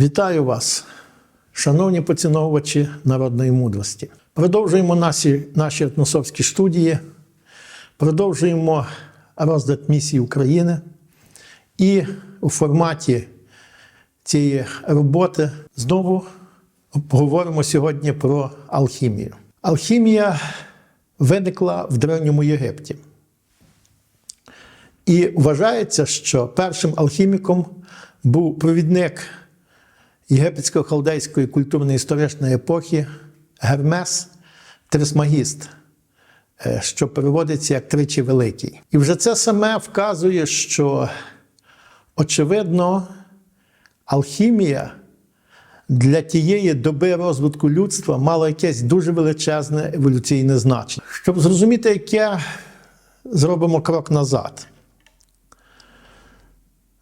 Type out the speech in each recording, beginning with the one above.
Вітаю вас, шановні поціновувачі народної мудрості. Продовжуємо наші, наші етносовські студії, продовжуємо розгляд місії України. І у форматі цієї роботи знову поговоримо сьогодні про алхімію. Алхімія виникла в Древньому Єгипті. І вважається, що першим алхіміком був провідник єгипетсько-халдейської культурно-історичної епохи Гермес Трисмагіст, е, що переводиться як тричі великий. І вже це саме вказує, що, очевидно, алхімія для тієї доби розвитку людства мала якесь дуже величезне еволюційне значення. Щоб зрозуміти, яке зробимо крок назад.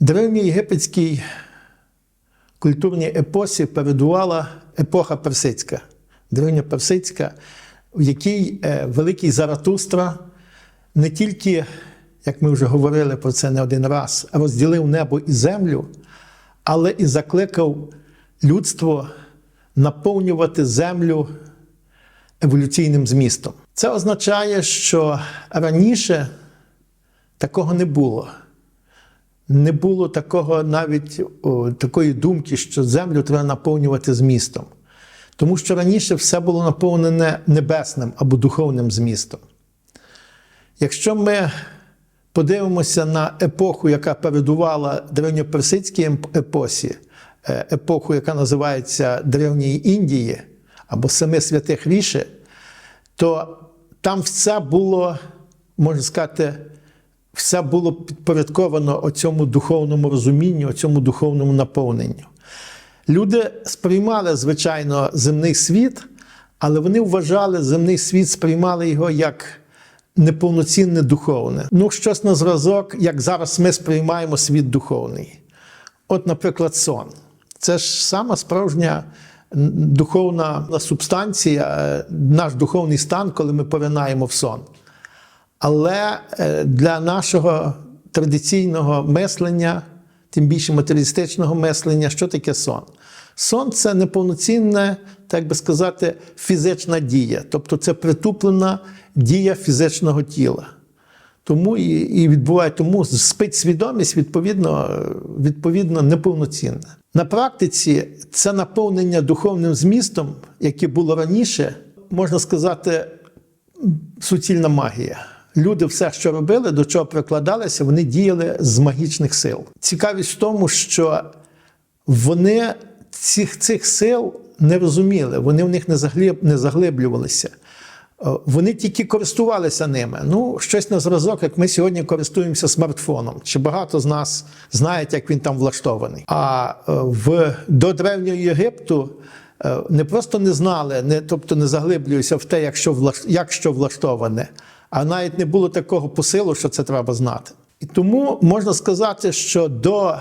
Древньоєгипетській культурній епосі передувала епоха персидська, древньоперсидська, в якій е, великий Заратустра не тільки, як ми вже говорили про це не один раз, розділив небо і землю, але і закликав людство наповнювати землю еволюційним змістом. Це означає, що раніше такого не було. Не було такого навіть о, такої думки, що землю треба наповнювати змістом. Тому що раніше все було наповнене небесним або духовним змістом. Якщо ми подивимося на епоху, яка передувала древньоперсидській епосі, е, епоху, яка називається Древньої Індії або Семи святих Ріші, то там все було, можна сказати, все було підпорядковано оцьому духовному розумінню, оцьому духовному наповненню. Люди сприймали, звичайно, земний світ, але вони вважали земний світ, сприймали його як неповноцінне духовне. Ну, щось на зразок, як зараз ми сприймаємо світ духовний. От, наприклад, сон. Це ж сама справжня духовна субстанція, е, наш духовний стан, коли ми поринаємо в сон. Але е, для нашого традиційного мислення, тим більше матеріалістичного мислення, що таке сон? Сон це неповноцінна, так би сказати, фізична дія, тобто це притуплена дія фізичного тіла. Тому і, і відбуває, тому спить свідомість, відповідно, відповідно, неповноцінна. На практиці це наповнення духовним змістом, яке було раніше, можна сказати, суцільна магія. Люди все, що робили, до чого прикладалися, вони діяли з магічних сил. Цікавість в тому, що вони цих цих сил не розуміли, вони в них не, заглиб, не заглиблювалися. Е, Вони тільки користувалися ними. Ну, щось на зразок, як ми сьогодні користуємося смартфоном. Чи багато з нас знають, як він там влаштований? А е, в, до Древнього Єгипту е, не просто не знали, не, тобто не заглиблюються в те, як що, влаш, як що влаштоване, а навіть не було такого посилу, що це треба знати. І тому можна сказати, що до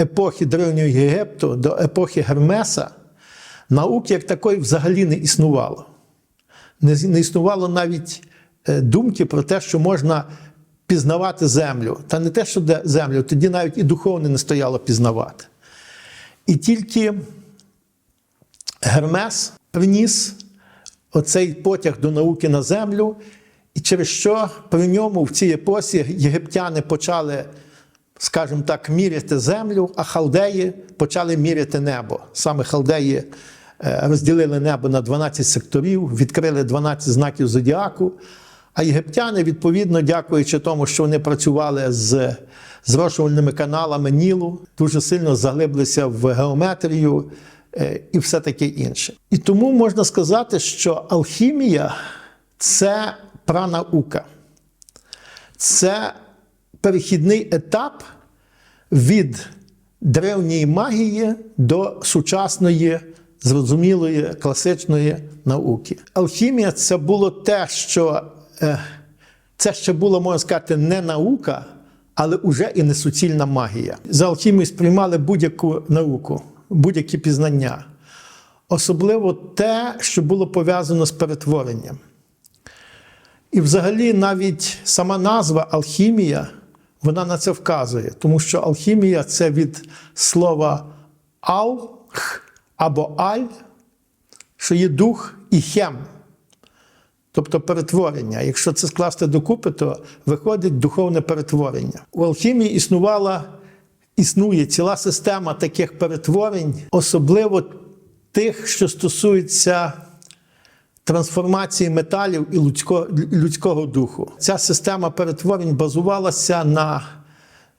епохи Древнього Єгипту, до епохи Гермеса, науки як такої взагалі не існувало. Не, існувало навіть е, думки про те, що можна пізнавати землю. Та не те, що землю, тоді навіть і духовне не стояло пізнавати. І тільки Гермес приніс оцей потяг до науки на землю, і через що при ньому в цій епосі єгиптяни почали, скажімо так, міряти землю, а халдеї почали міряти небо. Саме халдеї е, розділили небо на 12 секторів, відкрили 12 знаків зодіаку. А єгиптяни, відповідно, дякуючи тому, що вони працювали з зрошувальними каналами Нілу, дуже сильно заглиблися в геометрію е, і все таке інше. І тому можна сказати, що алхімія це пранаука. Це перехідний етап від древньої магії до сучасної, зрозумілої, класичної науки. Алхімія це було те, що е, це ще було, можна сказати, не наука, але вже і не суцільна магія. За алхімією сприймали будь-яку науку, будь-які пізнання. Особливо те, що було пов'язано з перетворенням. І взагалі навіть сама назва алхімія, вона на це вказує, тому що алхімія це від слова ал, х або аль, що є дух, і хем, тобто перетворення. Якщо це скласти докупи, то виходить духовне перетворення. У алхімії існувала, існує ціла система таких перетворень, особливо тих, що стосуються трансформації металів і людського, людського духу. Ця система перетворень базувалася на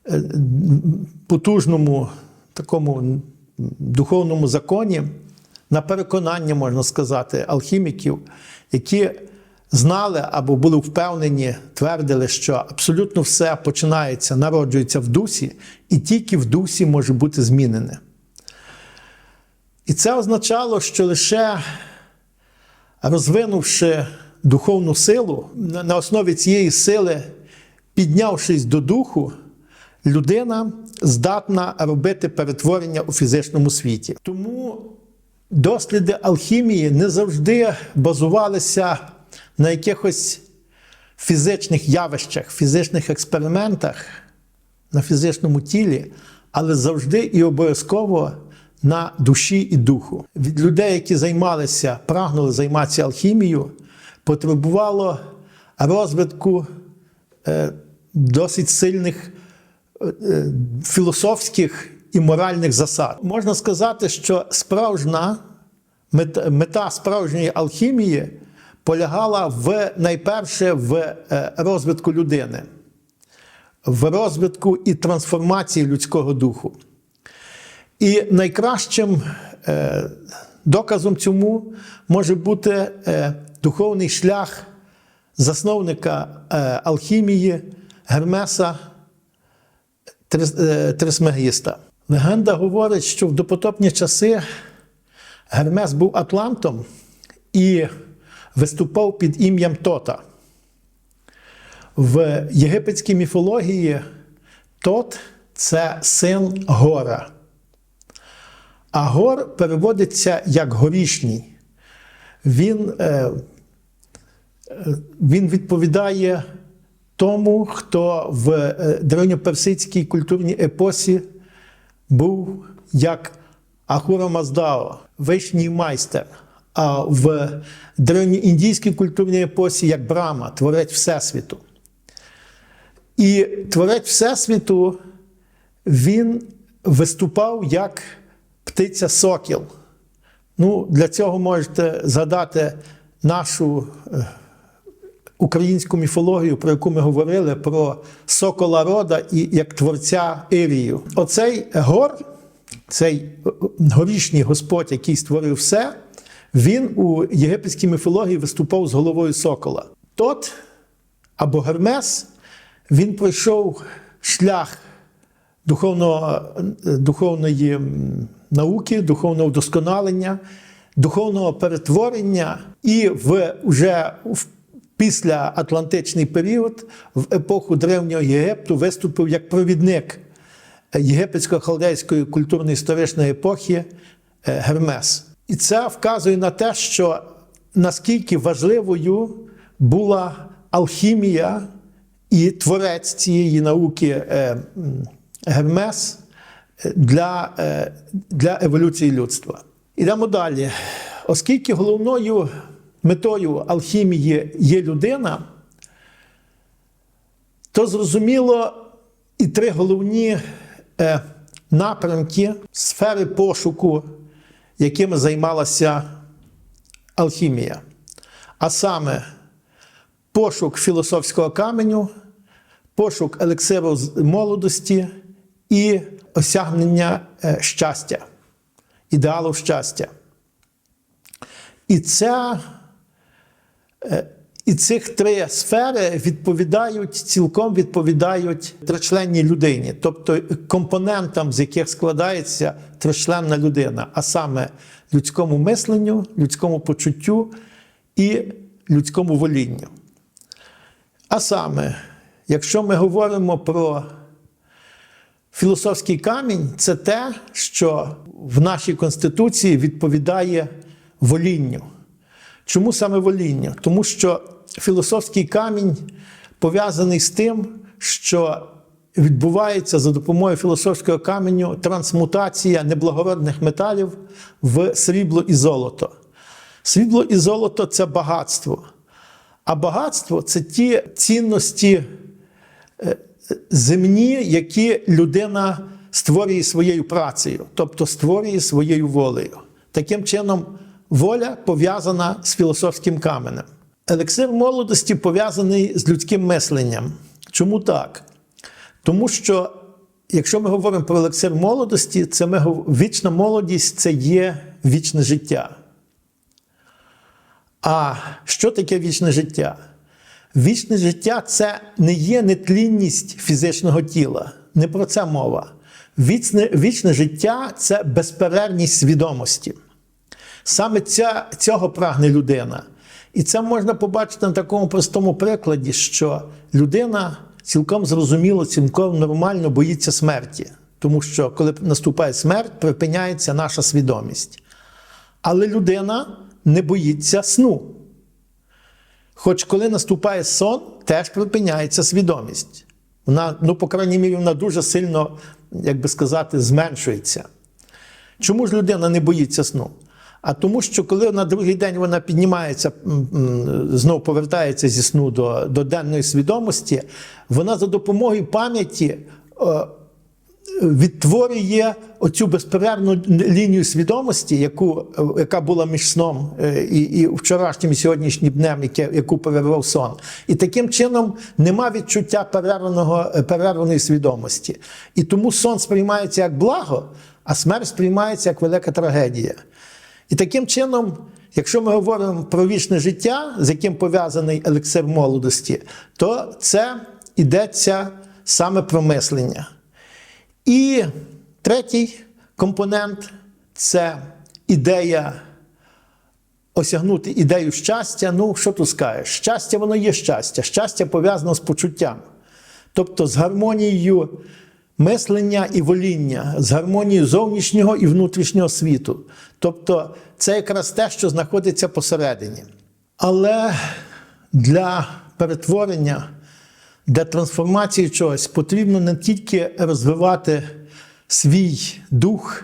е, потужному такому духовному законі, на переконання, можна сказати, алхіміків, які знали або були впевнені, твердили, що абсолютно все починається, народжується в дусі, і тільки в дусі може бути змінене. І це означало, що лише розвинувши духовну силу, на основі цієї сили, піднявшись до духу, людина здатна робити перетворення у фізичному світі. Тому досліди алхімії не завжди базувалися на якихось фізичних явищах, фізичних експериментах на фізичному тілі, але завжди і обов'язково на душі і духу. Від людей, які займалися, прагнули займатися алхімією, потребувало розвитку е, досить сильних е, філософських і моральних засад. Можна сказати, що справжня мета, мета справжньої алхімії полягала в найперше в е, розвитку людини, в розвитку і трансформації людського духу. І найкращим е, доказом цьому може бути е, духовний шлях засновника е, алхімії Гермеса Трис- е, Трисмегіста. Легенда говорить, що в допотопні часи Гермес був атлантом і виступав під ім'ям Тота. В єгипетській міфології Тот це син Гора. А гор переводиться як горішній. Він, е, е, він відповідає тому, хто в е, древньоперсидській культурній епосі був як Ахура Маздао, вишній майстер. А в древньоіндійській культурній епосі як Брама, творець Всесвіту. І творець Всесвіту він виступав як птиця сокіл. Ну, Для цього можете згадати нашу е, українську міфологію, про яку ми говорили, про сокола рода і як творця Ірію. Оцей гор, цей е, горішній Господь, який створив все, він у єгипетській міфології виступав з головою сокола. Тот або Гермес, він пройшов шлях духовного, духовної науки, духовного вдосконалення, духовного перетворення і в уже в післяатлантичний період, в епоху Древнього Єгипту, виступив як провідник єгипетсько-халдейської культурно-історичної епохи е, Гермес. І це вказує на те, що наскільки важливою була алхімія і творець цієї науки е, Гермес е, для, е, для еволюції людства. Ідемо далі. Оскільки головною метою алхімії є людина, то зрозуміло і три головні е, напрямки сфери пошуку, якими займалася алхімія. А саме пошук філософського каменю, пошук елексиру молодості і осягнення е, щастя, ідеалу щастя. І ця, е, і цих три сфери відповідають, цілком відповідають тричленній людині, тобто компонентам, з яких складається тричленна людина, а саме людському мисленню, людському почуттю і людському волінню. А саме, якщо ми говоримо про філософський камінь, це те, що в нашій Конституції відповідає волінню. Чому саме волінню? Тому що філософський камінь пов'язаний з тим, що відбувається за допомогою філософського каменю трансмутація неблагородних металів в срібло і золото. Срібло і золото це багатство. А багатство це ті цінності е, земні, які людина створює своєю працею, тобто створює своєю волею. Таким чином, воля пов'язана з філософським каменем. Елексир молодості пов'язаний з людським мисленням. Чому так? Тому що, якщо ми говоримо про елексир молодості, це ми, вічна молодість це є вічне життя. А що таке вічне життя? Вічне життя це не є нетлінність фізичного тіла. Не про це мова. Вічне, вічне життя це безперервність свідомості. Саме ця, цього прагне людина. І це можна побачити на такому простому прикладі, що людина цілком зрозуміло, цілком нормально боїться смерті. Тому що коли наступає смерть, припиняється наша свідомість. Але людина не боїться сну. Хоч коли наступає сон, теж припиняється свідомість. Вона, ну, по крайній мірі, вона дуже сильно, як би сказати, зменшується. Чому ж людина не боїться сну? А тому, що коли на другий день вона піднімається, м, м, знов повертається зі сну до, до денної свідомості, вона за допомогою пам'яті е, відтворює оцю безперервну лінію свідомості, яку, е, яка була між сном е, і, і вчорашнім і сьогоднішнім днем, яку перервав сон. І таким чином нема відчуття перерваного, е, перерваної свідомості. І тому сон сприймається як благо, а смерть сприймається як велика трагедія. І таким чином, якщо ми говоримо про вічне життя, з яким пов'язаний елексир молодості, то це йдеться саме про мислення. І третій компонент це ідея осягнути ідею щастя. Ну, що тут скажеш? Щастя, воно є щастя. Щастя пов'язано з почуттям, тобто з гармонією мислення і воління, з гармонією зовнішнього і внутрішнього світу. Тобто, це якраз те, що знаходиться посередині. Але для перетворення, для трансформації чогось потрібно не тільки розвивати свій дух,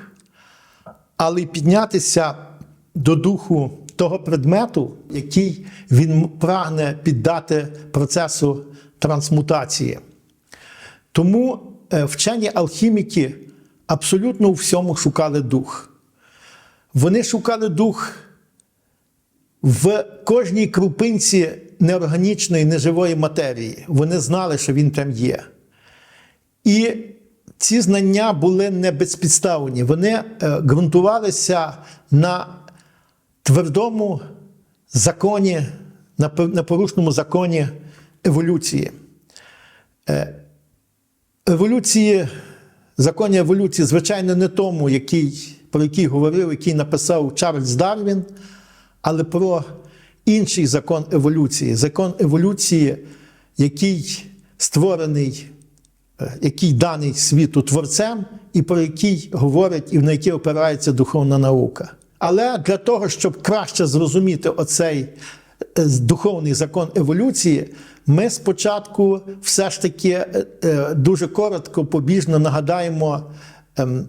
але й піднятися до духу того предмету, який він прагне піддати процесу трансмутації. Тому е, вчені алхіміки абсолютно у всьому шукали дух. Вони шукали дух в кожній крупинці неорганічної, неживої матерії. Вони знали, що він там є. І ці знання були не безпідставні. Вони е, ґрунтувалися на твердому законі, на пор- непорушному законі еволюції. Е, Еволюції, законі еволюції, звичайно, не тому, який, про який говорив, який написав Чарльз Дарвін, але про інший закон еволюції. Закон еволюції, який створений, е, який даний світу творцем, і про який говорить і на який опирається духовна наука. Але для того, щоб краще зрозуміти оцей е, духовний закон еволюції, ми спочатку все ж таки е, дуже коротко, побіжно нагадаємо ем,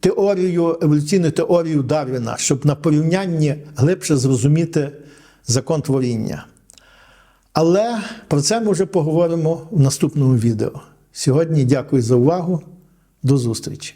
теорію, еволюційну теорію Дарвіна, щоб на порівнянні глибше зрозуміти закон творіння. Але про це ми вже поговоримо в наступному відео. Сьогодні дякую за увагу. До зустрічі!